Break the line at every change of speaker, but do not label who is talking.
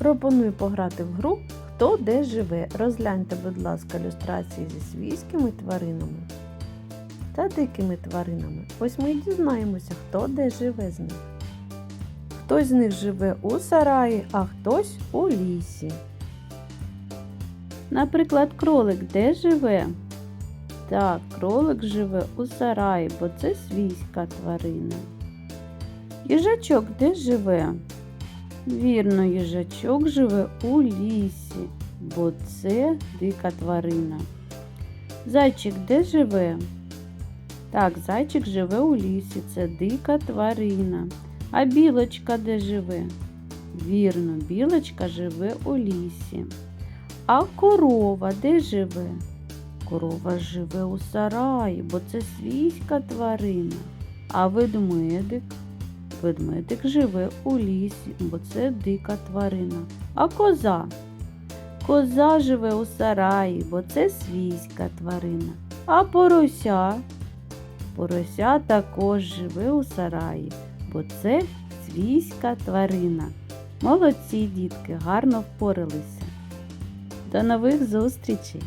Пропоную пограти в гру Хто де живе. Розгляньте, будь ласка, ілюстрації зі свійськими тваринами та дикими тваринами. Ось ми і дізнаємося, хто де живе з них. Хтось з них живе у сараї, а хтось у лісі. Наприклад, кролик де живе? Так, кролик живе у сараї, бо це свійська тварина. Їжачок де живе? Вірно, їжачок живе у лісі, бо це дика тварина. Зайчик де живе? Так, зайчик живе у лісі, це дика тварина. А білочка де живе? Вірно, білочка живе у лісі. А корова де живе? Корова живе у сараї, бо це свійська тварина. А ведмедик? Ведмедик живе у лісі, бо це дика тварина. А коза? Коза живе у сараї, бо це свійська тварина. А порося? Порося також живе у сараї, бо це свійська тварина. Молодці, дітки, гарно впоралися. До нових зустрічей!